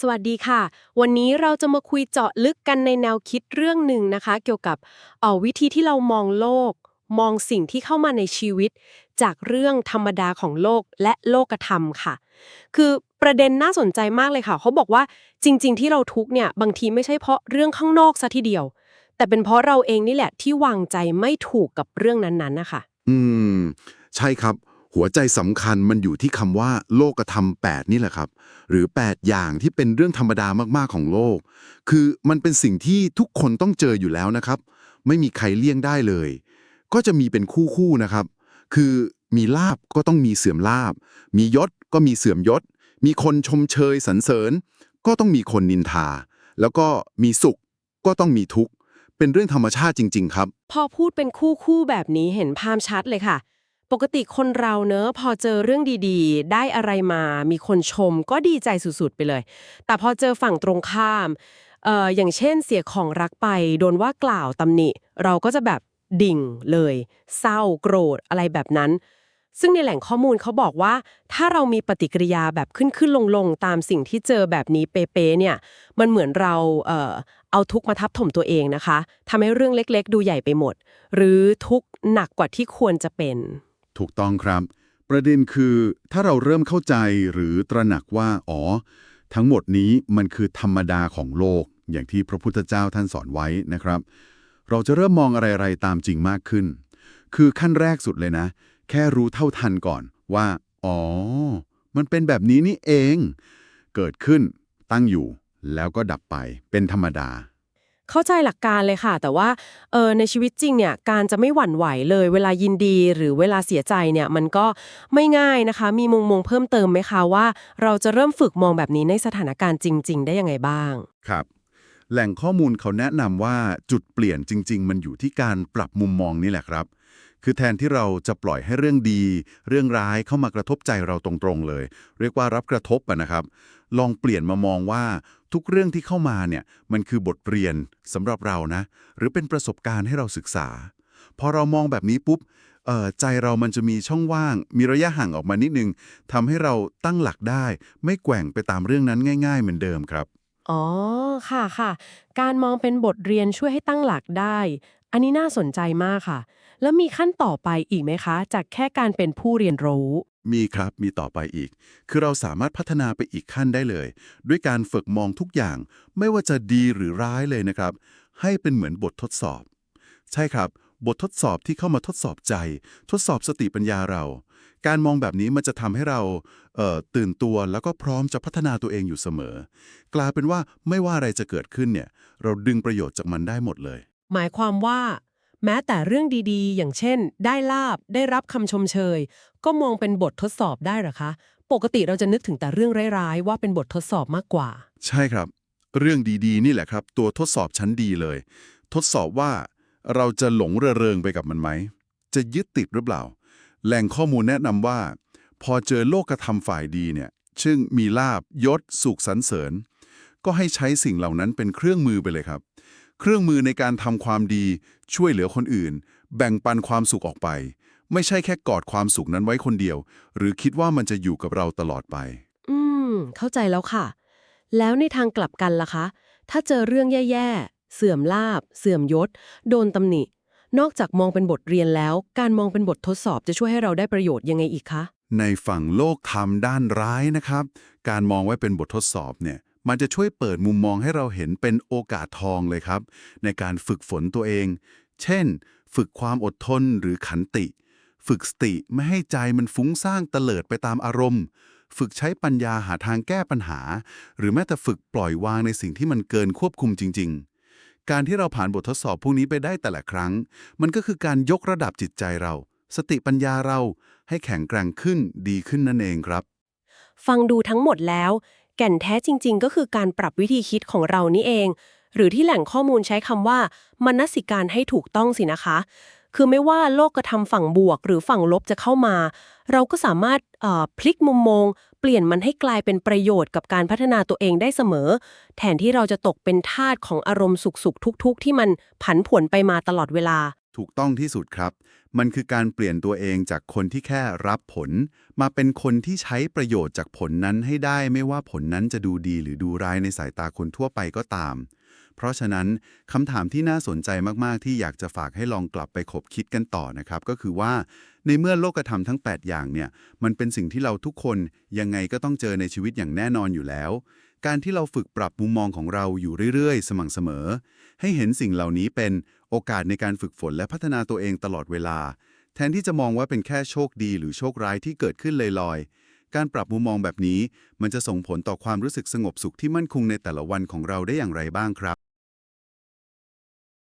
สวัสดีค่ะ วันนี้เราจะมาคุยเจาะลึกกันในแนวคิดเรื่องหนึ่งนะคะ เกี่ยวกับเออวิธีที่เรามองโลก มองสิ่งที่เข้ามาในชีวิต จากเรื่องธรรมดาของโลกและโลกธรรมค่ะ คือประเด็นน่าสนใจมากเลยค่ะ เขาบอกว่าจริง ๆ ที่เราทุกเนี่ยบางทีไม่ใช่เพราะเรื่องข้างนอกซะทีเดียว แต่เป็นเพราะเราเองนี่แหละที่วางใจไม่ถูกกับเรื่องนั้นๆนะคะอืม ใช่ครับ หัวใจสำคัญมันอยู่ที่คำว่า โลกธรรม 8 นี่แหละครับ หรือ 8 อย่างที่เป็นเรื่องธรรมดามากๆของโลก คือมันเป็นสิ่งที่ทุกคนต้องเจออยู่แล้วนะครับ ไม่มีใครเลี่ยงได้เลย ก็จะมีเป็นคู่ๆนะครับ คือมีลาบก็ต้องมีเสื่อมลาบ มียศก็มีเสื่อมยศ มีคนชมเชยสรรเสริญ ก็ต้องมีคนนินทา แล้วก็มีสุขก็ต้องมีทุกข์เป็นเรื่องธรรมชาติจริง ๆ ครับ พอพูดเป็นคู่คู่แบบนี้เห็นภาพชัดเลยค่ะ ปกติคนเราเนอะพอเจอเรื่องดีๆ ได้อะไรมา มีคนชมก็ดีใจสุดๆไปเลย แต่พอเจอฝั่งตรงข้ามเอ่ออย่างเช่นเสียของรักไป โดนว่ากล่าวตำหนิ เราก็จะแบบดิ่งเลย เศร้าโกรธอะไรแบบนั้น ซึ่งในแหล่งข้อมูลเขาบอกว่า ถ้าเรามีปฏิกิริยาแบบขึ้นขึ้นลงลงๆตามสิ่งที่เจอแบบนี้เป๊ะเนี่ย มันเหมือนเราเอ่อเอาทุกมาทับถมตัวเองนะคะทำให้เรื่องเล็ก ๆ ดูใหญ่ไปหมด หรือทุกหนักกว่าที่ควรจะเป็น ถูกต้องครับ ประเด็นคือถ้าเราเริ่มเข้าใจหรือตระหนักว่า อ๋อ ทั้งหมดนี้มันคือธรรมดาของโลก อย่างที่พระพุทธเจ้าท่านสอนไว้นะครับ เราจะเริ่มมองอะไรๆตามจริงมากขึ้น คือขั้นแรกสุดเลยนะ แค่รู้เท่าทันก่อนว่า อ๋อ มันเป็นแบบนี้นี่เอง เกิดขึ้นตั้งอยู่แล้วก็ดับไปเป็นธรรมดา เข้าใจหลักการเลยค่ะ แต่ว่าเออในชีวิตจริงเนี่ยการจะไม่หวั่นไหวเลยเวลายินดีหรือเวลาเสียใจเนี่ยมันก็ไม่ง่ายนะคะ มีมุมมองเพิ่มเติมไหมคะว่า เราจะเริ่มฝึกมองแบบนี้ในสถานการณ์จริง ๆ ได้ยังไงบ้าง ครับ แหล่งข้อมูลเขาแนะนำว่าจุดเปลี่ยนจริง ๆ มันอยู่ที่การปรับมุมมองนี่แหละครับ คือแทนที่เราจะปล่อยให้เรื่องดี เรื่องร้ายเข้ามากระทบใจเราตรงๆเลย เรียกว่ารับกระทบะนะครับ ลองเปลี่ยนมามองว่าทุกเรื่องที่เข้ามาเนี่ยมันคือบทเรียนสำหรับเรานะ หรือเป็นประสบการณ์ให้เราศึกษา พอเรามองแบบนี้ปุ๊บเอ่อใจเรามันจะมีช่องว่าง มีระยะห่างออกมานิดนึงทำให้เราตั้งหลักได้ ไม่แกว่งไปตามเรื่องนั้นง่าย ๆ เหมือนเดิมครับ อ๋อ ค่ะค่ะ การมองเป็นบทเรียนช่วยให้ตั้งหลักได้ อันนี้น่าสนใจมากค่ะ แล้วมีขั้นต่อไปอีกไหมคะ จากแค่การเป็นผู้เรียนรู้ มีครับ มีต่อไปอีก คือเราสามารถพัฒนาไปอีกขั้นได้เลย ด้วยการฝึกมองทุกอย่าง ไม่ว่าจะดีหรือร้ายเลยนะครับ ให้เป็นเหมือนบททดสอบ ใช่ครับ บททดสอบที่เข้ามาทดสอบใจ ทดสอบสติปัญญาเรา การมองแบบนี้มันจะทำให้เราเอ่อตื่นตัวแล้วก็พร้อมจะพัฒนาตัวเองอยู่เสมอ กลายเป็นว่าไม่ว่าอะไรจะเกิดขึ้นเนี่ย เราดึงประโยชน์จากมันได้หมดเลย หมายความว่า แม้แต่เรื่องดีๆ อย่างเช่น ได้ลาบได้รับคำชมเชย ก็มองเป็นบททดสอบได้หรอคะ ปกติเราจะนึกถึงแต่เรื่องร้ายๆ ว่าเป็นบททดสอบมากกว่า ใช่ครับ เรื่องดีๆ นี่แหละครับ ตัวทดสอบชั้นดีเลย ทดสอบว่าเราจะหลงระเริงไปกับมันไหม จะยึดติดหรือเปล่า แหล่งข้อมูลแนะนำว่า พอเจอโลกธรรมฝ่ายดีเนี่ยซึ่งมีลาบยศสุขสรรเสริญ ก็ให้ใช้สิ่งเหล่านั้นเป็นเครื่องมือไปเลยครับ เครื่องมือในการทำความดี ช่วยเหลือคนอื่น แบ่งปันความสุขออกไป ไม่ใช่แค่กอดความสุขนั้นไว้คนเดียว หรือคิดว่ามันจะอยู่กับเราตลอดไป อืม เข้าใจแล้วค่ะ แล้วในทางกลับกันล่ะคะ ถ้าเจอเรื่องแย่ๆ เสื่อมลาบ เสื่อมยศ โดนตำหนิ นอกจากมองเป็นบทเรียนแล้ว การมองเป็นบททดสอบจะช่วยให้เราได้ประโยชน์ยังไงอีกคะ ในฝั่งโลกธรรมด้านร้ายนะครับ การมองไว้เป็นบททดสอบเนี่ย มันจะช่วยเปิดมุมมองให้เราเห็นเป็นโอกาสทองเลยครับ ในการฝึกฝนตัวเอง เช่น ฝึกความอดทนหรือขันติ ฝึกสติไม่ให้ใจมันฟุ้งซ่านเตลิดไปตามอารมณ์ ฝึกใช้ปัญญาหาทางแก้ปัญหา หรือแม้แต่ฝึกปล่อยวางในสิ่งที่มันเกินควบคุมจริง ๆ การที่เราผ่านบททดสอบพวกนี้ไปได้แต่ละครั้ง มันก็คือการยกระดับจิตใจเรา สติปัญญาเราให้แข็งแกร่งขึ้นดีขึ้นนั่นเองครับฟังดูทั้งหมดแล้ว แก่นแท้จริง ๆ ก็คือการปรับวิธีคิดของเรานี่เอง หรือที่แหล่งข้อมูลใช้คำว่ามนสิการให้ถูกต้องสินะคะ คือไม่ว่าโลกกระทำฝั่งบวก หรือฝั่งลบจะเข้ามา เราก็สามารถพลิกมุมมอง เปลี่ยนมันให้กลายเป็นประโยชน์กับการพัฒนาตัวเองได้เสมอ แทนที่เราจะตกเป็นทาสของอารมณ์สุขๆทุก ๆ ที่มันผันผวนไปมาตลอดเวลา ถูกต้องที่สุดครับ มันคือการเปลี่ยนตัวเองจากคนที่แค่รับผล มาเป็นคนที่ใช้ประโยชน์จากผลนั้นให้ได้ไม่ว่าผลนั้นจะดูดีหรือดูร้ายในสายตาคนทั่วไปก็ตาม เพราะฉะนั้นคำถามที่น่าสนใจมากๆ ที่อยากจะฝากให้ลองกลับไปคบคิดกันต่อนะครับ ก็คือว่า ในเมื่อโลกธรรมทั้ง 8 อย่างเนี่ย มันเป็นสิ่งที่เราทุกคนยังไงก็ต้องเจอในชีวิตอย่างแน่นอนอยู่แล้ว การที่เราฝึกปรับมุมมองของเราอยู่เรื่อยๆ สม่ำเสมอ ให้เห็นสิ่งเหล่านี้เป็นโอกาสในการฝึกฝนและพัฒนาตัวเองตลอดเวลา แทนที่จะมองว่าเป็นแค่โชคดีหรือโชคร้ายที่เกิดขึ้นลอยๆ การปรับมุมมองแบบนี้ มันจะส่งผลต่อความรู้สึกสงบสุขที่มั่นคงในแต่ละวันของเราได้อย่างไรบ้างครับ